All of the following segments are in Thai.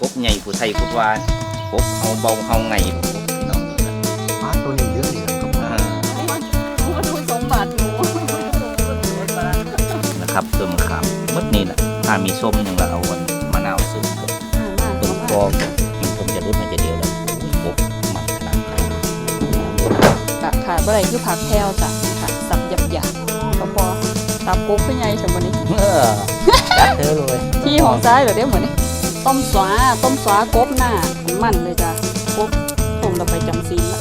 กบใหญ่ผู้ไทยพูดว่ากบเฮาเบาเฮาไงพี่น้องปลาตัวนี้เยอะเลยครับอ่ามาดูสมบัติหนูนะครับต้นมะขามมดนี่แหละถ้ามีส้มหนึ่งละเอาวันมะนาวซื้อต้นกอกผมจะรุดมันจะเดียวแล้วโอ้ยกบมันขนาดนั้นกะขาดบ่ได้คือผักแพรวจ้ะค่ะสับหยับหยับก็พอตับกุ๊บเป็นไงสมบัติเออจัดเธอเลยที่ของซ้ายเหรอเดี๋ยวเหมือนนี่ ต้มสวาต้มสวากบหน้ามันเลยจ้ะกบต้มเราไปจำซีนละ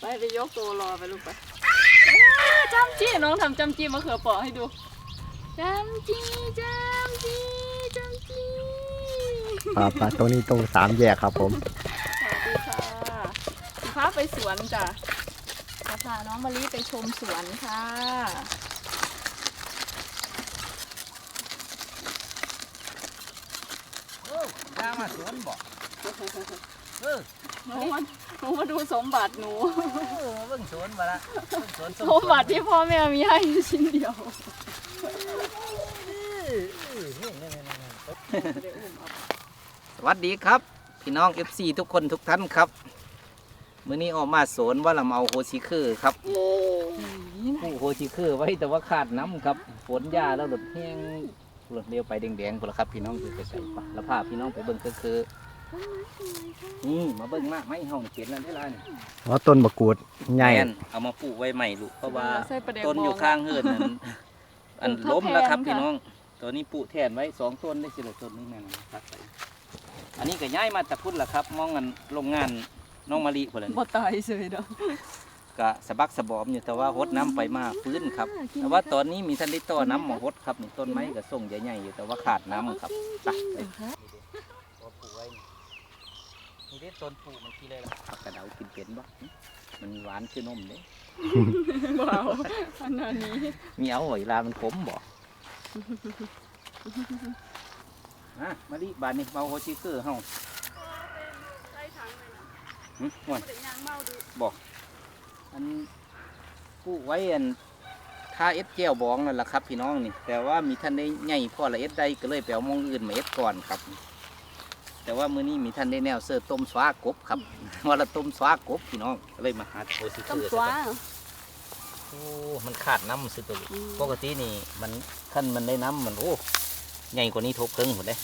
ไปไปยกตัวรอไปลูกไปจำจี้น้องทำจำจี้มะเขือเปราะให้ดูจำจี้จำจี้จำจี้ปลาปลาตัวนี้ตรงสามแยกครับผมสวัสดีค่ะพาไปสวนจ้ะจะพาน้องมะลิไปชมสวนค่ะย่ามาสวนบอกเออหนูมาหนูมาดูสมบัติหนูเบิ่งสวนมาละเบิ่งสวนสมบัติที่พ่อแม่มีให้ชิ้นเดียวสวัสดีครับ พี่น้อง FC ทุกคนทุกท่านครับ มื้อนี้ออกมาสวนว่าเรามาเอาโฮชิคือครับผู้โฮชิคือไว้แต่ว่าขาดน้ำครับฝนยาแล้วหลดแห้งหลดเร็วไปแดงๆพุ่นละครับ พี่น้องคือไปใส่ปะแล้วพาพี่น้องไปเบิ่งก็คือนี่มาเบิ่งมากไม่เฮานี่เขียนแล้วได้ไรนี่ว่าต้นบะกรูดใหญ่แม่นเอามาปลูกไว้ใหม่ลูกเพราะว่าใส่ประเดี๋ยวต้นอยู่บกข้างเฮือนนั้นอันปลูกล้มแล้วครับทดแทนพี่ค่ะน้อง ตัวนี้ปลูกแทนไว้สองต้นได้สิละต้นนึงแม่นตัดไปอันนี้ก็ย้ายมาจากพุ่นละครับ มองกันโรงงาน น้องมะลิพุ่นละบ่ตายเฉยเด้อก็สะบักสะบอมอยู่แต่ว่าหดน้ำไปมาฟื้นครับ แต่ว่าตอนนี้มีท่านได้ต่อน้ำมาหดครับนี่ต้นไม้ก็ส่งใหญ่ๆอยู่แต่ว่าขาดน้ำครับไปไปตัวปลูกไว้นี่นี่ได้ต้นปลูกมันกี่เลยล่ะผักกระเดากินเป็นบ่มันหวานคือนมเด้ว้าวอันนี้มีเอาไว้เวลามันขมบ่ฮะมาดิบานนี้เมาโฮชิเกอร์เฮา ใส่ถังเลยนะ หึ ม่วนเดี๋ยวยางเมาดูบอกอันปลูกไว้อันท่าเอ็ดแก้วบองนั่นแหละครับ พี่น้องนี่ แต่ว่ามีท่านได้ใหญ่พอละเอ็ดได้ก็เลยไปเอามองอื่นมาเอ็ดก่อนครับ แต่ว่ามื้อนี้มีท่านได้แนวเสิร์ฟต้มสวากบครับว่าละต้มสวากบพี่น้องก็เลยมาหาโฮชิเกต้มอร์สวาโอ้มันขาดน้ำสุดตัวอืมปกตินี่ มันขั้นมันได้น้ำมันโอ้ใหญ่กว่านี้ทบครึ่งหมดเลย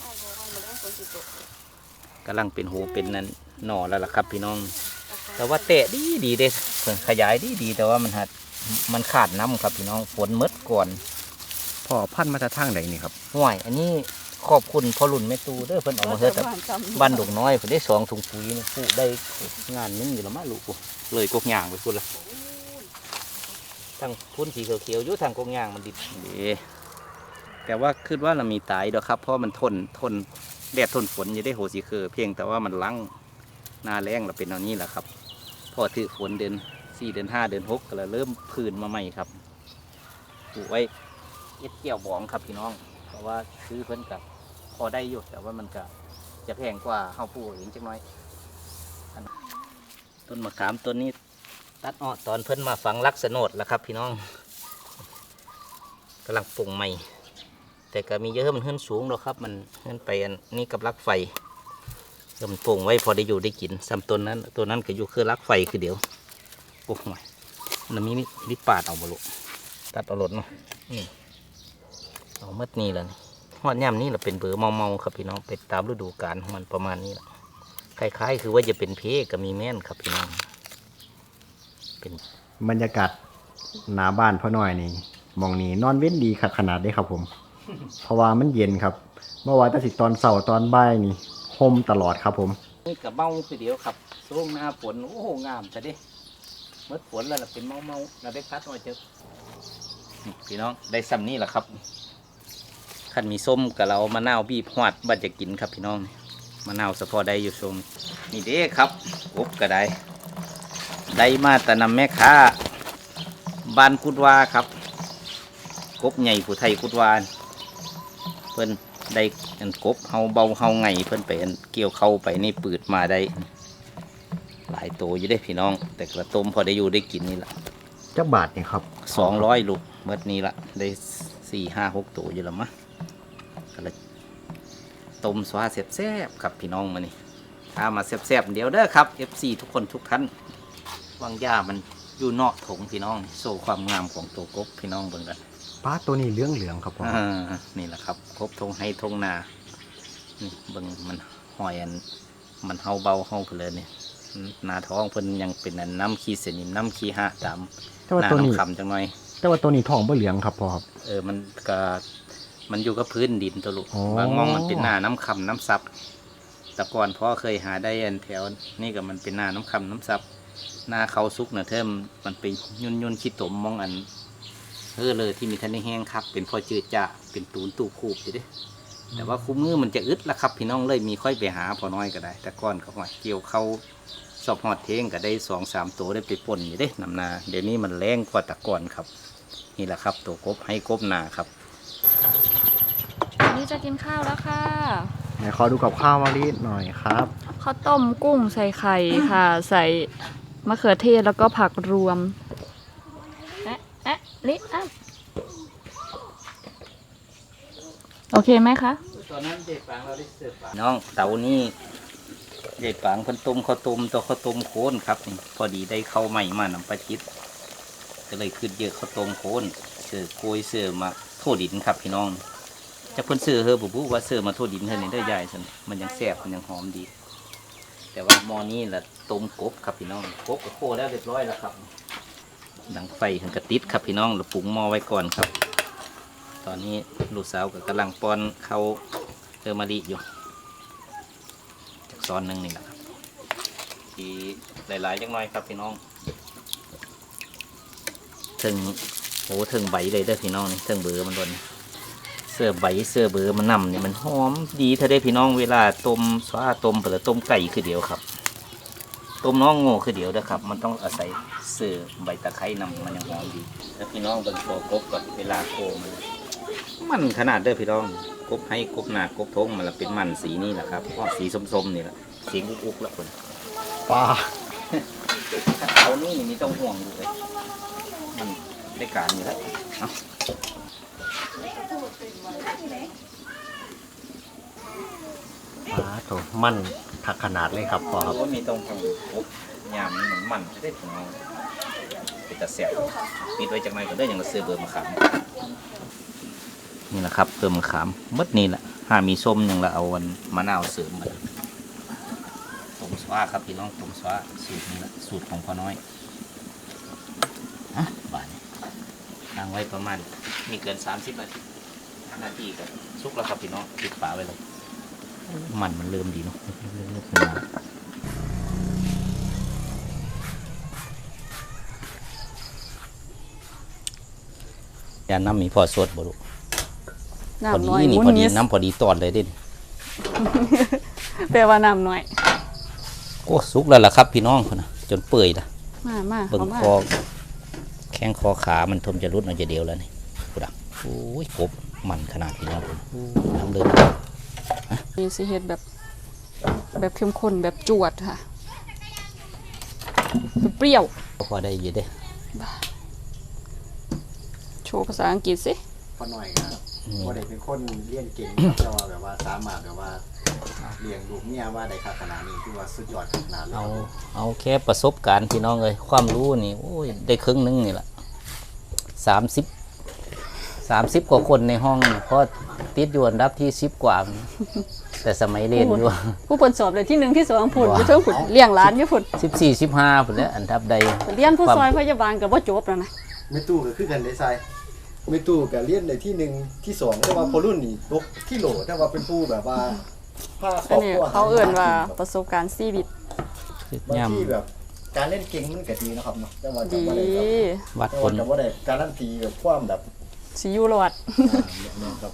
เอาบ่เอาบ่ได้คนสิตกกำลังเป็นหูเป็นนั่น หน่อแล้วล่ะครับพี่น้อง แต่ว่าเตะดีดีเด้เพิ่นขยายดีดีแต่ว่ามันหัดมันขาดน้ำครับพี่น้องฝนหมดก่อนพ่อพันธุ์มาจากทางไหนนี่ครับห่วยอันนี้ขอบคุณพ่อรุ่นแม่ตูเด้อเพิ่นเอามาเฮ็ดแต่บ้านดงน้อยเพิ่นได้สองถุงปุ๋ยนี่ปลูกได้งานหนึงอยู่แล้วมาลูกกูเลยกกย่างไปพุ่นละทางพุ่นสีเขียวๆอยู่ทางกกย่างมันดิบเด้แต่ว่าคิดว่าเรามีตายดอกครับ เพราะมันทนทนแดดทนฝนอยู่ได้โหสีคือเพียงแต่ว่ามันลัง หน้าแรงเราเป็นเอานี้แหละครับ พอถือฝนเดือนสี่เดือนห้าเดือนหกก็เลยเริ่มพื้นมาใหม่ครับปลูกไว้เอ็ดเกี่ยวบองครับพี่น้อง เพราะว่าซื้อเพิ่นกับพอได้อยู่แต่ว่ามันก็จะแพงกว่าเฮาปลูกเองจักน้อยต้นมะขามต้นนี้ ตัดออตอนเพิ่นมาฝังลักษณดแล้วครับ พี่น้องกำลังปลูกใหม่ แต่ก็มีเยอะมันขึ้นสูงแล้วครับ มันขึ้นไปอันนี้กับลักไฟ ก็มันโป่งไว้พอได้อยู่ได้กินซ้ำต้นนั้น ตัวนั้นก็อยู่คือรักไฟคือเดี๋ยวโอ้ยมันมีมิดปาดเอาบลุตัดเอาหลดเนาะนี่เอาเมื่อนี้แหละนี่หอดย่ำนี่แหละเป็นเบอร์เมาๆครับพี่น้องเป็นตามฤดูกาลของมันประมาณนี้แหละคล้ายๆ คือว่าจะเป็นเพก็มีแม่นครับพี่น้องเป็นบรรยากาศหน้าบ้านพ่อหน้อยนี่มองนี้นอนเว้นดีขนาดได้ครับผม เพราะว่ามันเย็นครับ เมื่อวานตั้งสิตอนเสาร์ตอนบ่ายนี่ ห่มตลอดครับผม นี่กับเมาคือเดียวครับช่วงหน้าฝนโอ้โหงามแต่ด้เมื่อฝนแล้วล่ะเป็นเมาเมาเราได้พัดมาเจอพี่น้องได้ซ้ำนี่แหละครับขันมีส้มกับเรามะนาวบีบหวดบัดจะกินครับพี่น้องมะนาวสะพอได้อยู่ชมนี่เด้ครับกบก็ได้ได้มาแต่นำแม่ค้าบ้านกุดวาครับกบใหญ่ผู้ไทยกุดวาเพิ่น ได้อันกบเฮาเบาเฮาไงเพิ่นไปอันเกี่ยวเข้าไปในปืดมาได้ หลายโตอยู่ได้พี่น้อง แต่กระต้มพอได้อยู่ได้กินนี่ละจักบาทนี่ครับสองร้อยลูกเมื่อนี้ละได้สี่ห้าหกตัวอยู่และมะก็เลยต้มสวาแซ่บๆครับพี่น้องมานี่ถ้ามาแซ่บๆเดี๋ยวเด้อครับ FC ทุกคนทุกท่านวางยามันอยู่นอกถงพี่น้องนี่โซ่ความงามของตัวกบพี่น้องเบิ่งกัน ปลาตัวนี้เหลืองเหลืองๆครับพ่ออ่านี่แหละครับ ครบทงให้ทงนานี่เบิ่งมันหอยอัน มันเฮาเบาเฮาเพลินนี่หนาท้องเพิ่นยังเป็นอันน้ำขี้เสนิมน้ำขี้หะดแต่ำว่าหน้าตัวนี้น้ำคำจังหน่อย แต่ว่าตัวนี้ทองบ่เหลืองครับพ่อครับเออมันก็มันอยู่กับพื้นดินตัวลูกอ๋อบางมองมันเป็นหน้าน้ำคำน้ำซับแต่ก่อนพ่อเคยหาได้อันแถวนี่ก็มันเป็นหน้าน้ำคำน้ำซับหน้าเขาซุกนะเทิมมันไปยุ่นยุ่นๆขี้ตมมองอัน เฮ้อเลยที่มีท่านได้แห้งครับ เป็นพอจืดจ้าเป็นตูนตูคูบอยู่เด้แต่ว่าคุ้มมือมันจะอึดละครับพี่น้องเลยมีค่อยไปหาพอน้อยก็ได้ แต่ก้อนเขาว่าเกี่ยวเข้าสอบหอดเทงก็ได้สองสามตัวได้ไปป่นอยู่เด้นำนา เดี๋ยวนี้มันแรงกว่าแตะก่อนครับ นี่แหละครับ ตัวกบให้กบนาครับวันนี้จะกินข้าวแล้วค่ะไหนขอดูกับข้าวมาลีหน่อยครับข้าวต้มกุ้งใส่ไข่ค่ะ ใส่มะเขือเทศแล้วก็ผักรวมแอะ แอะอะโอเคไหมคะ ตอนนั้นเด็กปังเราได้เสิร์ฟน้องเต๋านี่เด็กปังเพิ่นต้มข้าวต้มตัวข้าวต้มโคนครับนี่พอดีได้เข้าวใหม่มานำปลาจิตก็เลยขึ้นเยอะข้าวต้มโคนเสือโกยเสือมาโทษดินครับพี่น้องจะเพิ่นเสือเฮอบุบุว่าเสือมาโทษดินเฮอนี่ได้ใหญ่สันมันยังแซ่บมันยังหอมดี แต่ว่าหมอนี้แหละต้มกบครับพี่น้องกบก็โคแล้วเรียบร้อยแล้วครับ ดังไฟถึงกระติดครับพี่น้องเราปรุงหม้อไว้ก่อนครับ ตอนนี้ลูกสาวก็กำลังป้อนเขาเตอร์มารีอยู่จากซอนหนึ่งนี่แหละครับทีหลายๆจังน้อยครับพี่น้อง ถึงโอ้ถึงใบเลยเด้อพี่น้องนี่ถึงเบือมันโดนเสื้อใบเสื้อเบือมันนำเนี่ยมันหอมดีเธอได้พี่น้องเวลาต้มสวาต้มเปลือต้มไก่คือเดียวครับ ต้มน้องโง่คือเดียวนะครับ มันต้องอาศัยเสื้อใบตะไคร้นำมันยังหอมดีแล้วพี่น้องเบิ่งตัวกบก่อนเวลาโคมันมันขนาดเด้อพี่น้องกบให้กบหนากบทงมันละเป็นมันสีนี่แหละครับเพราะสีส้มๆนี่แหละเสียงอุกๆแล้วคนปลาเอานี่นี่ต้องห่วงดูเลยมันได้การอยู่แล้วเอา ปลาตัวมันถักขนาดเลยครับพ่อครับ ว่ามีต้องห่วงกบยามนี่มันมันจะได้พี่น้องเป็นตะเสียบปิดไว้จากไหนก็ได้อย่างละเสือเบอร์มะขามนี่แหละครับเบอร์มะขามหมดนี่แหละถ้ามีส้มอย่างละเอาวันมะนาวเสริมมาต้มสวาครับพี่น้องต้มสวาสูตรนี้แหละสูตรของพ่อน้อยอะบานนี้ตั้งไว้ประมาณมีเกินสามสิบนาทีนาทีก็สุกแล้วครับพี่น้องปิดฝาไว้เลย มันมันเริ่มดีเนาะเริ่มเริ่มขึ้นมาอย่าน้ำมีพอสดบ่ลูกพอดีนี่พอดีน้ำพอดีตอนเลยเด่นแปลว่าน้ำน้อยโอ้สุกแล้วล่ะครับพี่น้องคนนะจนเปื่อยละมามาเบิ่งคอแข้งคอขา มันทมจะรุดเอาจะเดียวแล้วนี่กูดักโอ้ยกบมันขนาดนี้แล้วน้ำเดิ นนี่สิเฮ็ดแบบแบบเข้มข้นแบบจวดค่ะ เปรี้ยวพอได้อยู่เด้โชว์ภาษาอังกฤษสิพ่อหน่อยครับพ่อเด็กเป็นคนเลี้ยงเก่งครับแต่ว่าแบบว่าสามารถแบบว่าเลี้ยงลูกเมียว่าได้ขนาดนี้คือว่าสุดยอดขนาดเลยคเอารับผมเอาแค่ประสบการณ์พี่น้องเลยความรู้นี่โอ้ยได้ครึ่งหนึงนี่แหละสามสิบสามสิบกว่าคนในห้องนี่เพราะ ติดอยู่อันดับที่สิบกว่า แต่สมัยเรียนอยู่ผู้ผลสอบเลยที่หนึ่งที่สองผุนว้าอยู่เทิงผุนเลี้ยงหลานอยู่ผุนสิบสี่สิบห้าผมแล้วอันดับใดเรียนผู้ความซอยพยาบาลกับว่าจบแล้วนะไม่ตู้ก็คือกันได้ใส่ไม่ตู้ก็เลี้ยนในที่หนึ่งที่สองแต่ว่าพอรุ่นนี่ตกที่โหลแต่ว่าเป็นผู้แบบว่าผ้าครอัอนบนี้ครัวเขาเอื่นว่าหประสบการณ์ชีวิตบางย่ที่แบบการเล่นเก่งมันก็ดีนะครับเนาะแต่ว่าจะดีบ่ได้แบบำวัดแต่ผว่าลจะบ่ได้การันตีแบบความแบบสิอยู่รอดอ่าเนี่ยครับ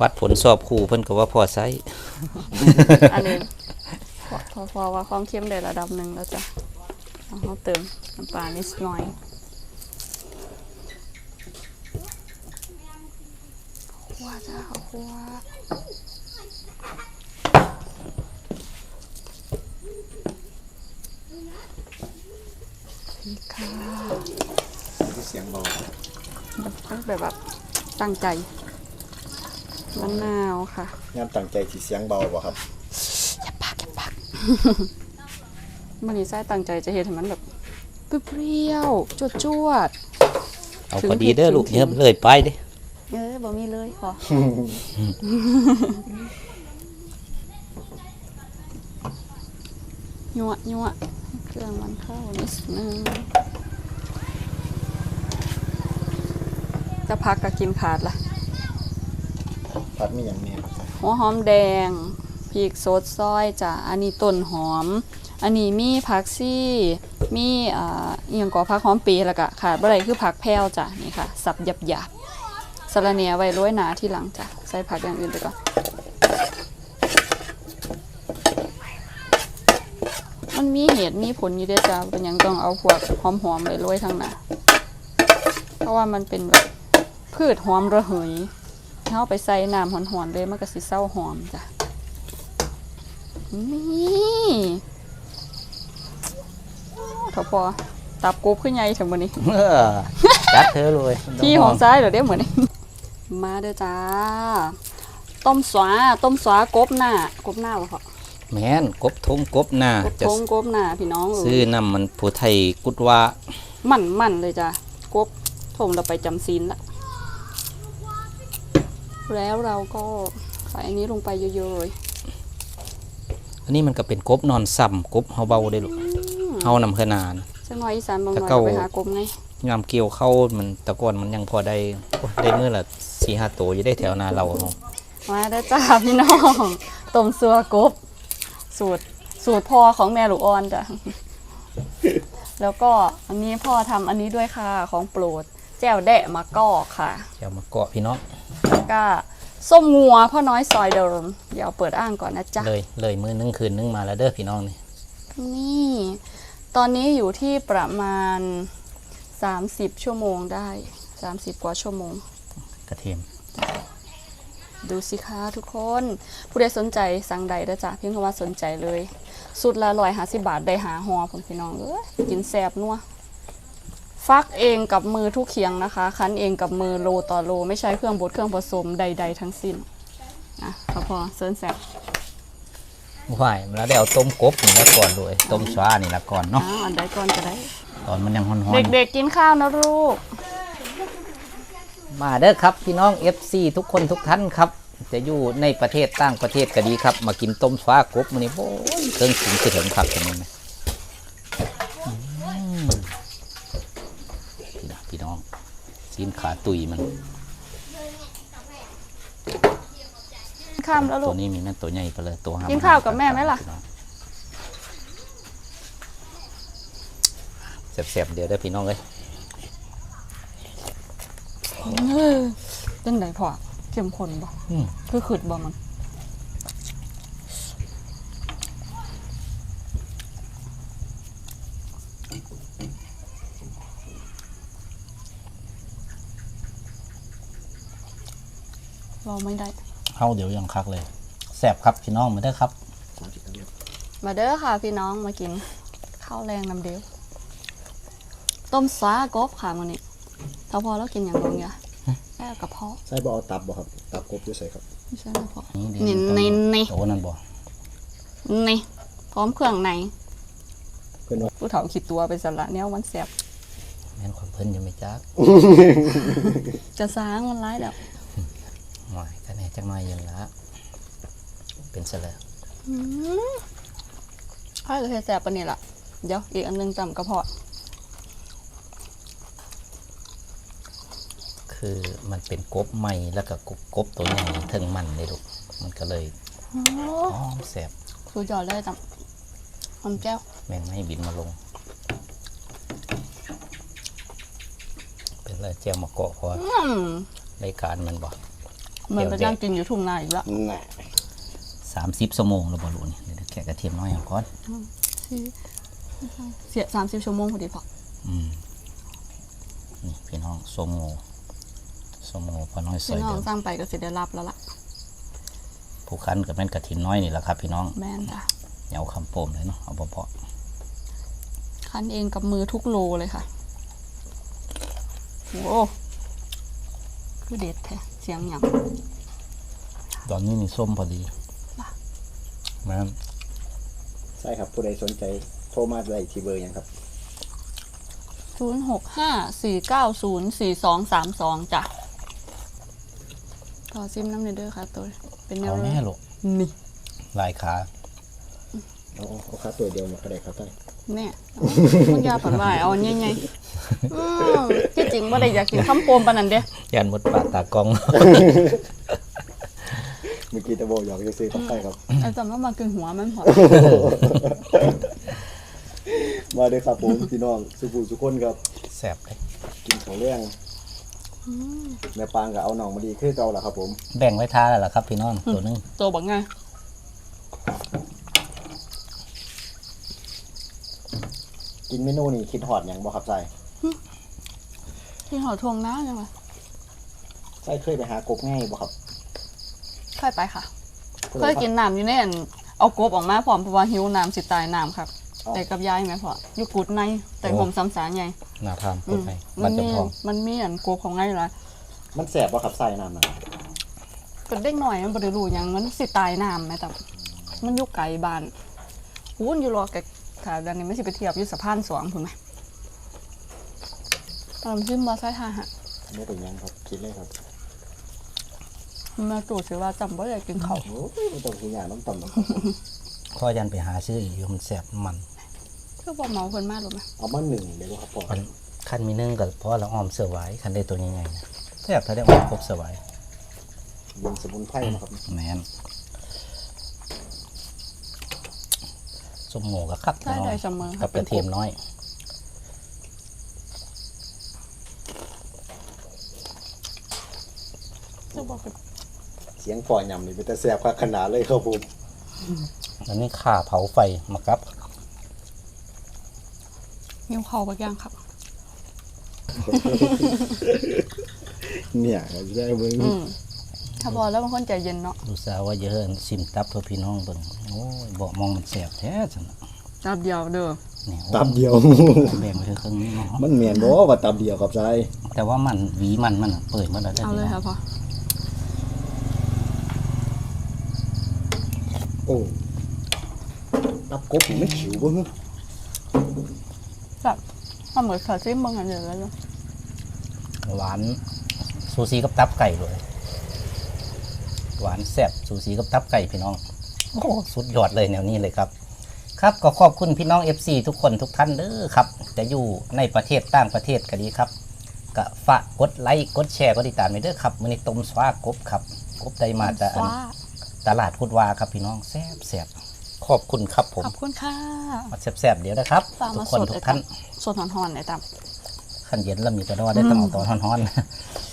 วัดผลสอบครูเพิ่นก็ว่าพอไซอันนี้พอพอพอว่าความเข้มได้ระดับหนึ่งแล้วจ้ะเอาเขาเติมน้ำปลานิดหน่อยคั่วจ้าขัวดีค่ะเสียงเบาแบบแบบแบบตั้งใจ มะนาวค่ะ งานตั้งใจที่เสียงเบาบ่ครับมันนี้ไส้ตั้งใจจะเห็นให้มันแบบเปรี้ยวๆจวดจวดเอาพอดีเด้อลูกเนียเลยไปเด้ๆเอ้ยบ่มีเลยขอยั่วยั่วเครื่องมันเข้านิดนึงจะพักก็กินขาดละ ผัดมีอย่างแน่ครับหัวหอมแดงพริกสดซอยจ้ะอันนี้ต้นหอม อันนี้มีผักซี่ มีอ่าอหยังก่อผักหอมปีแล้วก็ขาดบ่ได้คือผักแพรวจ้ะนี่ค่ะ สับหยับหยาบๆสะระเนียไว้โรยหนาที่หลังจ้ะใส่ผักอย่างอื่นไปก่อนมันมีเหตุมีผลอยู่ด้วยจ้ะเป็นยังต้องเอาพวกหอมๆไปโรยทางหน้าเพราะว่ามันเป็นแบบพืชหอมระเหย เอาไปใส่น้ำหอนๆเลยมันก็สิเศร้าหอมจ้ะนี่โถพอตับกบขึ้นใหญ่ถึงวันนี้เออจัดเธอเลยที่ของซ้ายเดี๋ยวเดี๋ยวเหมือนมาเด้อจ้า ต้มสวาต้มสวากบหน้ากบหน้าบ่พอแม่นกบทงกบหน้ากบจะทงกบหน้าพี่น้องซื้อน้ำมันผู้ไทยกุดว่า มันมันๆเลยจ้ะกบถมเราไปจำศีลละ แล้วเราก็ใส่อันนี้ลงไปเยอะๆเลยอันนี้มันก็เป็นกบนอนซ้ำกบเฮาเบาได้ลูกเฮานำเฮือนานจังน้อยอีสานบางหน่อยตะเก้าไปหากบไงยามเกี่ยวเข้ามันแตะกอนมันยังพอได้โอ้ได้มื้อละ4-5ตัวอยู่ได้แถวนาเราเนาะมาเด้อจ้าพี่น้องต้มซัวกบ สูตรสูตรพ่อของแม่ลูกอ่อนจ้ะแล้วก็อันนี้พ่อทำอันนี้ด้วยค่ะของโปรดแจ่วแดะมะกอกค่ะเดี๋ยวมาเกาะพี่น้อง แล้วก็ส้มงัวพ่อน้อยซอยเดิม เดี๋ยวเปิดอ่างก่อนนะจ๊ะ เลยเลยมื้อนึงคืนนึงมาแล้วเด้อพี่น้องนี่นี่ ตอนนี้อยู่ที่ประมาณ 30 ชั่วโมงได้ 30 กว่าชั่วโมง กระเทียม ดูสิคะทุกคน ผู้ใดสนใจสั่งใดเด้อจ้ะเพียงคำว่าสนใจเลย สุดละร้อยหาสิบาทได้หาหอผมพี่น้องเอ้ยกินแซบนัว ฟักเองกับมือทุกเคียงนะคะ คั้นเองกับมือโลต่อโล ไม่ใช้เครื่องบดเครื่องผสมใด ๆ ทั้งสิ้นอะพอพอเซิร์นแซบว่ายแล้วได้เอาต้มกบนี่ละก่อนเลยต้มสวานี่ละก่อนเนาะอ้าวอันใดก่อนก็ได้ ตอนมันยังฮ้อนๆเด็กๆกินข้าวนะลูก มาเด้อครับพี่น้อง FC ทุกคนทุกท่านครับ จะอยู่ในประเทศต่างประเทศก็ดีครับ มากินต้มฟ้ากบมื้อนี้โอ้ยเครื่องถึงคือถึงครับตรงนี้ไหมอืมพี่น้องพี่น้อง ซีนขาตุยมันกินข้าวแล้วลูตัก วนี้มีแม่นตัวใหญ่ไปเลยตัวห้ากินข้าวกับแม่ไหมล่ะแซ่บๆเดี๋ยวได้อพี่น้องเลยจังไดพอเข้มข้นบ่อืมคือขืดบ่มัน เราไม่ได้ เข้าเดี๋ยวยังคักเลยแซ่บครับพี่น้องมาเด้อครับ มาเด้อค่ะพี่น้องมากินข้าวแรงน้ำเดียวต้มซากบค่ะมันนี้ถ้าพอแล้วกินอย่างลงอย่าแค่กระเพาะใส่บ่เอาตับบ่ครับตับกบอยู่ใส่ครับไม่ใช่กระเพาะนี่นี่นี่นี่ โอ้นั่นบ่นี่พร้อมเครื่องในเพิ่นว่าผู้เฒ่าคิดตัวไปสละเนี้ยมันแสบแม่นความเพิ่นยังไม่จักจะสร้างมันร้ายแล้ว หน่อยก็แน่จักหน่อยอยังละเป็นซะแล้วข้าวจะแสบปะเนี่ยล่ะ เดี๋ยวอีกอันหนึงจำกระเพาะ คือมันเป็นกบใหม่แล้วก็กบกบตัวใหญ่เทิงมันเลยลูกมันก็เลยหอมแซ่บสุดยอดเลยจำหอมแก้ว แม่งไม่ให้บินมาลง เป็นเลยเจียวมะเกาะพออืมรายการมันบ่เห มือนไปนั่งกินอยู่ทุ่งนาอีกแล้วน่ะสามสิบชั่วโมงแล้วบ่รู้นี่เดี๋ยวแกะกระเทียมน้อยเอาก่อนเสียสามสิบชั่วโมงพอดีพออืมนี่พี่น้องส้มโง่ส้มโง่พอน้อยซอพี่ยน้องเดิมสร้างไปก็สิได้รับแล้วล่ะผู้คันกับแม่นกระถินน้อยนี่แหละครับ พี่น้องแม่นจ้ะเหนียวคำโปมเลยเนาะเอาเบาคั้นเองกับมือทุกโลเลยค่ะโอ้ คือเด็ดแท้เสียงหยังตอนนี้นี่ส้มพอดีว่ะแม่นใช่ครับผู้ใดสนใจโทรมาได้ที่เบอร์หยังครับ ศูนย์หกห้าสี่เก้าศูนย์สี่สองสามสองจ้ะต่อซิมน้ำเนเดอร์ค่ะตัวเป็นแนวเอาเลแม่ยลูกนี่ลายขา เอาเอาครับตัวเดียวหมดก็ได้ครับใต้แน่มันยาผันวายเอาใหญ่ๆอืมที่จริงว่าได้อยากกินข้ามโปมปานนันเด้ยันหมดปากตากล้อง เมื่อกี้ตะโบหยอกจะซื้อครับใต้ครับไอ้จำว่ามากินหัวมันพอมาเลยครับผมพี่น้องสุภูสุคนครับ แสบเลยกินของเรื่องแม่ปางกับเอาหน่องมาดีคือเก่าล่ะครับผม แบ่งไว้ทาแล้วล่ะครับ พี่น้องตัวหนึงตัวบักไง กินเมนูนี่คิดหอดอย่างบ่ครับใส่ที่หอทวงน้ายังไงใส่เคยไปหากบง่ายบ่ครับเคยไปค่ะ เคยกินน้ำอยู่ในอันเอากบออกมาพร้อมเพราะว่าหิวน้ำสิตายน้ำครับแต่กับยายไหมพ่ออยู่กุดในแต่ผมซ้ำสาใหญ่หน้าทามอืพูดมไปมับ้านนจำมีทองมันมีอันกบของไงล่ะมันแสบบ่ครับใส่น้ำน่ะเป็นเด็กหน่อยมันบริรู้หยังมันสิตายน้ำไหมแต่มันอยู่ไกลบ้านวุ้นอยู่รอแก ถ้าดันนี้ไม่สิไปเทียบอยู่สะพานสวงถูกไหมตอนขึ้นมาใช้ทาหะไม่เป็นหยังครับคิดเลยครับมาตรวจสิว่าจำว่าอยากกินเขาวโอ้ยไม่ต้องสิหยาน้ำต่ำนะครับผมข้อยันไปหาซื้ออีกอยู่มันแสบมันคือบอกเมาคนมากหรือไหมเอามาหนึ่งเดี๋ยวบ่ครับพ่อมันขั้นมีนึ่งกับเพราะเราอ้อมเสือไว้ขั้นได้ตัวใหญ่ๆนะแสบถ้าได้อ้อมครบเสือไว้เป็นสมุนไพรนะครับแมน มหมูกับคักได้น้อได้ยเสมอกับกระเทียมน้อยจะบอกเป็นเสียงปล่อยยำนี่เป็นแต่แสบคักขนาดเลยครับผมอันนี้ข่าเผาไฟมากับนิ้วเขาบางอย่างครับ เนี่ยใช่เบิ่งอืมถ้าบอกแล้วบางคนใจเย็นเนาะ ดูสาวว่าเยอะซิมตับเพื่อพี่น้องเบิ่งโอ้ยบอกมองมันแสบแท้จังนะจับเดียวเด้อนี่ตับเดียว แบ่งไว้เท่าครึ่งนี้เนาะมันเหมียนบ่ว่าตับเดียวครับใส่แต่ว่ามันหวีมันมันอะเปิดมาแล้วได้เอาพี่เลยน้คอรับงพ่อโอ้ตับกบนี่มันขิวบ่ฮึจับมันเหมือนขาซิมบางอันเดียวแล้วเนาะหวานซูซีกับตับไก่เลย หวานแซ่บซูซีกับตับไก่พี่น้อง โอ้สุดยอดเลยแนวนี้เลยครับ ครับก็ขอบคุณพี่น้อง FC ทุกคนทุกท่านเด้อครับ จะอยู่ในประเทศต่างประเทศก็ดีครับก็ฝากกดไลค์กดแชร์กดติดตามไปเด้อครับมื้อนี้ต้มสวากบครับกบได้มาจากอันว้าตลาดพุดวาครับพี่น้องแซ่บแซ่บขอบคุณครับผมขอบคุณค่ะมาแซ่บๆเดี๋ยวนะครับฝากทุมากคนสดทุไอ้กท่านตั้มสดหอนๆไอ้ตั้มขันเย็นแล้วมีกระดอได้ต้องเอาตอนร้อนๆ